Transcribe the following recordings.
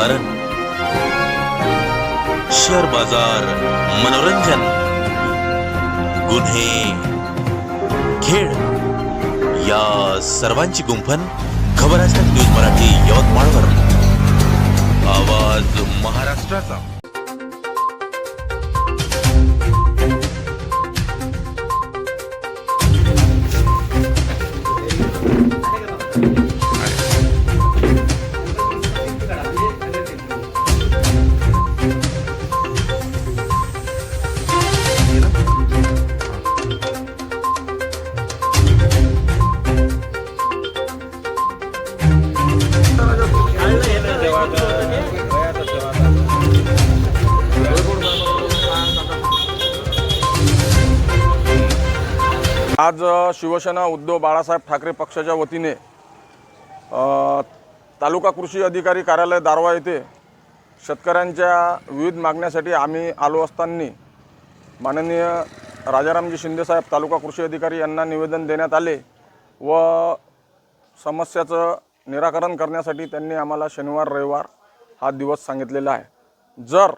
कारण शेअर बाजार मनोरंजन. गुन्हे खेळ. या सर्वांची गुंफण खबर असतात न्यूज मराठी यवतमाळवर. आवाज महाराष्ट्राचा. आज शिवसेना उद्धव बाळासाहेब ठाकरे पक्षाच्या वतीने तालुका कृषी अधिकारी कार्यालय दारवा येथे शेतकऱ्यांच्या विविध मागण्यासाठी आम्ही आलो असताना माननीय राजारामजी शिंदेसाहेब तालुका कृषी अधिकारी यांना निवेदन देण्यात आले व समस्याचं निराकरण करण्यासाठी त्यांनी आम्हाला शनिवार रविवार हा दिवस सांगितलेला आहे. जर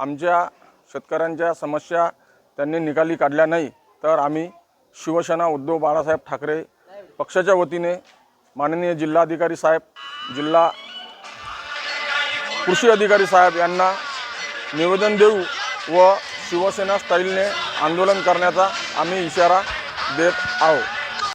आमच्या शेतकऱ्यांच्या समस्या त्यांनी निकाली काढल्या नाही तर आम्ही शिवसेना उद्धव बाळासाहेब ठाकरे पक्षाच्या वतीने माननीय जिल्हाधिकारी साहेब जिल्हा कृषी अधिकारी साहेब यांना निवेदन देऊ व शिवसेना स्टाईलने आंदोलन करण्याचा आम्ही इशारा देत आहोत.